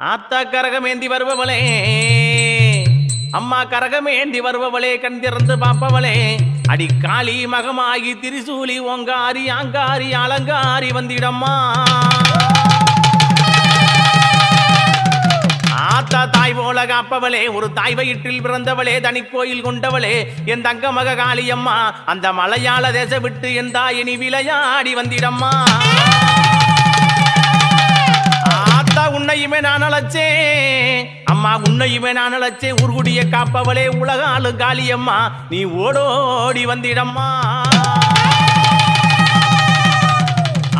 ஆத்தா கரகமேந்தி வருபவளே. அம்மா கரகமேந்தி வருபவளே கண் திறந்து பார்ப்பவளே. அடி காளி மகமாகி திரிசூலி ஓங்காரி ஆங்காரி அலங்காரி வந்திடம்மா. ஆத்தா தாய் போல காப்பவளே ஒரு தாய் வயிற்றில் பிறந்தவளே தனி கோயில் கொண்டவளே. என் தங்க மக காளியம்மா அந்த மலையாள தேச விட்டு என் தாயினி விளையாடி வந்திடம்மா. ஆத்தா உன்னையுமே நான் அழைச்சேன். அம்மா உன்னையுமே நான் அழைச்சேன். உருகுடிய காப்பவளே உலக ஆளு காளியம்மா. நீ ஓடோடி வந்திடம்மா.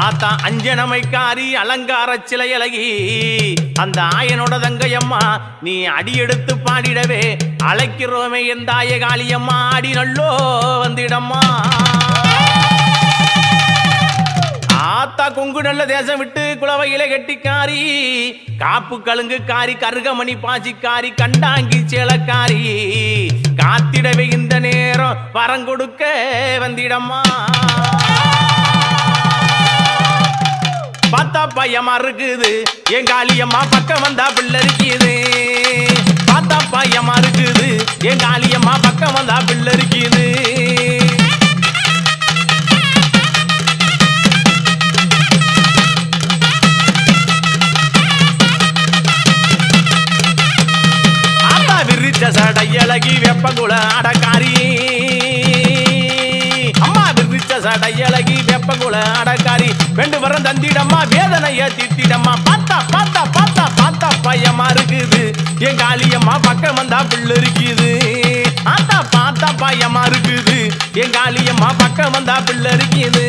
ஆத்தா அஞ்சனமைக்காரி அலங்கார சிலையழகி அந்த ஆயனோட தங்கையம்மா நீ அடி எடுத்து பாடிடவே அழைக்கிறோமே என் தாய காளியம்மா அடி நல்லோ வந்திடம்மா. ஆத்தா கொங்கு நல்ல தேசம் விட்டு குளவையில கெட்டிக்காரி காப்பு கழுங்கு காரி கருகமணி பாசிக்காரி கண்டாங்கி சேலக்காரி காத்திடவே இந்த நேரம் வரங்கொடுக்க வந்திடம்மா. பார்த்தா பையமா இருக்குது என் காளியம்மா பக்கம் வந்தா பிள்ளை இருக்குது. பார்த்தா பையமா இருக்குது என் காளியம்மா பக்கம் வந்தா பிள்ளை இருக்குது. ஆத்தா விரிச்ச சடையழகி வெப்பகுல அடக்காரி. அம்மா விரிச்ச சடையழகி வெப்பகுல அடக்காரி. ரெண்டு வரம் தந்திடம்மா வேதனைய தித்திடம்மா பார்த்தா பார்த்தா பார்த்தா பார்த்தா பையமா இருக்குது. என் காளியம்மா பக்கம் வந்தா பிள்ளை இருக்குது ஆத்தா பார்த்தா பையமா இருக்குது. என் காளியம்மா பக்கம் வந்தா பிள்ளை இருக்குது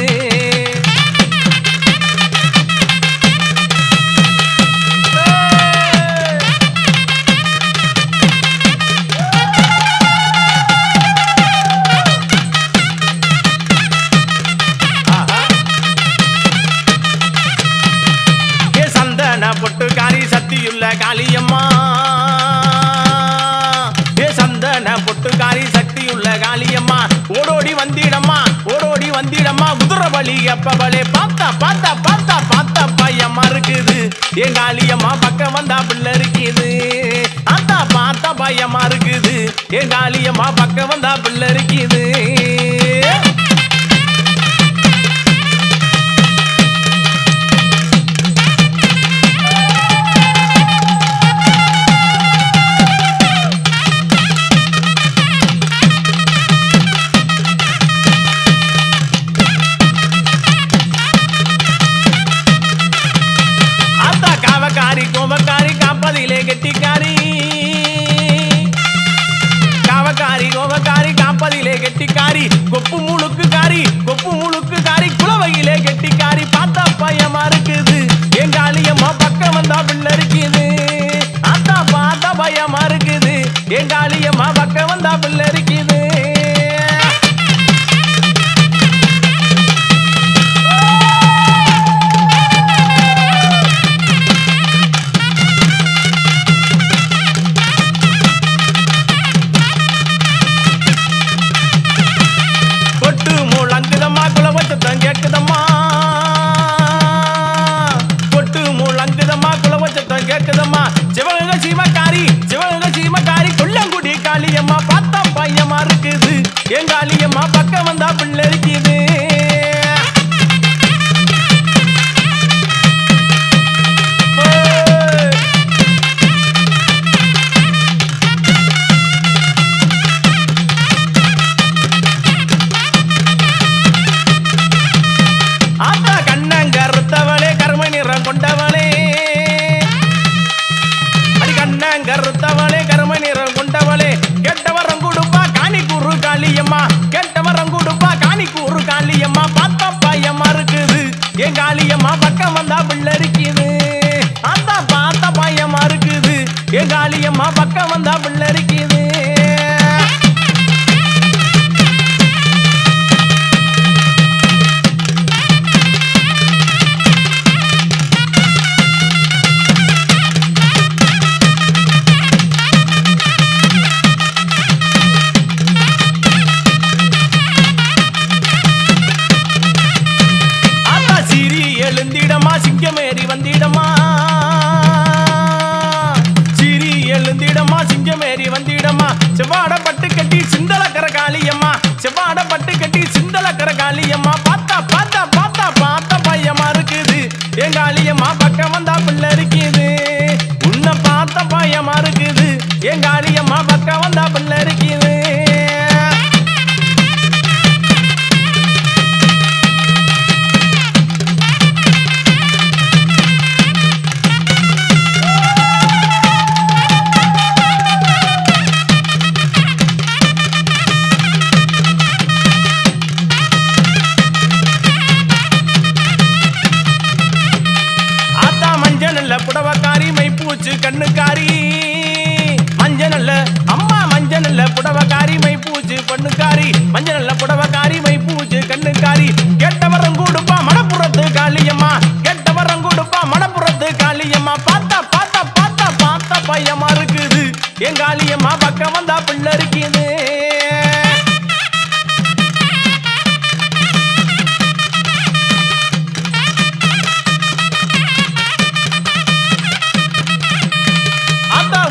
ஓடோடி குதிர வழி எப்பவளே பார்த்தா பார்த்தா பார்த்தா பார்த்தா பயமா இருக்குது. என் காளியம்மா பக்கம் வந்தா பிள்ளை இருக்குது. அத்தா பார்த்தா பயமா இருக்குது. என் காளியம்மா பக்கம் வந்தா பிள்ளை இருக்குது. காப்பதிலே கெட்டிக்காரி. காவக்காரி கோவக்காரி காப்பதிலே கெட்டிக்காரி. குலவச்சத்தம் கேக்குதம்மா சிவகங்க சீமக்காரி கருத்தவளே கரும நிறம் கொண்டவளே. கெட்டவரம் கொடுப்பா காணி கூறு காளியம்மா. கெட்டவரம் கொடுப்பா காணி கூறு காளியம்மா. பார்த்தா பையம்மா இருக்குது. என் காளியம்மா பக்கம் வந்தா பிள்ளை இருக்குது. அத்தா பார்த்தா பையம்மா இருக்குது. என் காளியம்மா பக்கம் வந்தா பிள்ளை இருக்குது. பாட பட்டு கட்டி சிந்தல கரை பண்ணுக்காரி மஞ்சள் நல்ல புடவக்காரி மை பூச்சு கண்ணுக்காரி. கெட்டவரம் கூடுப்பா மணப்புறத்து காளியம்மா. கெட்டவரம் கூடுப்பா மணப்புறத்து காளியம்மா. பார்த்தா பார்த்தா பார்த்தா பார்த்தா பையமா இருக்குது. என் காளியம்மா பக்கம் வந்தா பிள்ளை இருக்குது.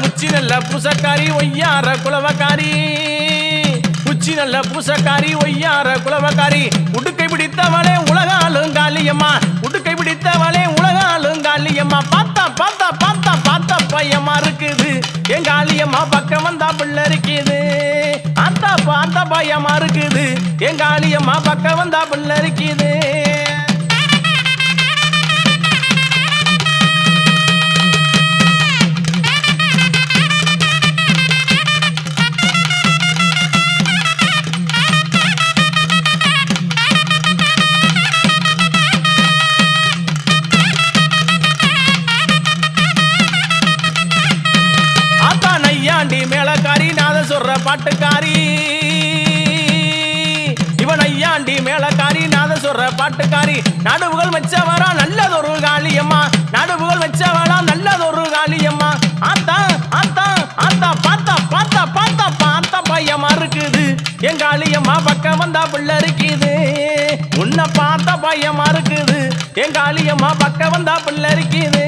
உச்சி நல்ல புசக்காரி ஒய்யார குலவக்காரி. நல்ல பூசக்காரி ஒய்யார குலவக்காரி. உடுக்கை பிடித்தவளே உலகாலும் காலியம்மா உடுக்கை பிடித்தவளே உலகாலும் காலியம்மா பார்த்தா பார்த்தா பார்த்தா பார்த்தா பையமா இருக்குது. என் காலியம்மா பக்கம் வந்தா பிள்ளை இருக்குது. பார்த்தா பார்த்தா பையமா இருக்குது. என் காலியம்மா பக்கம் வந்தா பிள்ளை இருக்குது. சொல்ற பாட்டுக்காரி. இவன் ஐயாண்டி மேலக்காரி நாத சொல்ற பாட்டுக்காரி. நடுவுகள் வச்சவரா நல்லதொரு காளியம்மா. நடுவுகள் வச்சவரா நல்லதொரு காளியம்மா. ஆத்தா ஆத்தா ஆத்தா பார்த்தா பார்த்தா பார்த்தா பார்த்தா பையமா இருக்குது. என் காளியம்மா பக்கம் வந்தா பிள்ளை இருக்குது. உன்னை பார்த்தா பையமா இருக்குது. என் காளியம்மா பக்கம் வந்தா பிள்ளை இருக்குது.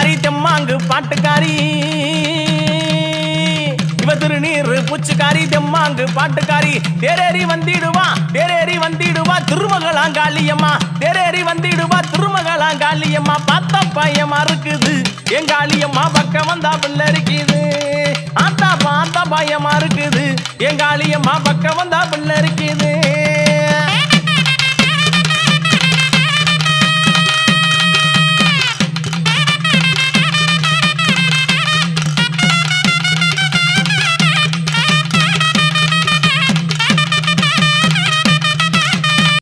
பூச்சிக்காரி தெம்மாங்கு பாட்டுக்காரி. இவ திருநீர் பூச்சிக்காரி தெம்மாங்கு பாட்டுக்காரி. தேரேறி வந்திடுவா தேரேறி வந்திடுவா திருமகளாங்காளியம்மா. தேரேறி வந்திடுவா திருமகளாங்காளியம்மா. பார்த்தா பையமா இருக்குது. எங்காளியம்மா பக்கம் வந்தா பிள்ளை இருக்குது. ஆத்தா பார்த்தா பயமா இருக்குது. எங்காளியம்மா பக்கம் வந்தா பிள்ளை இருக்குது.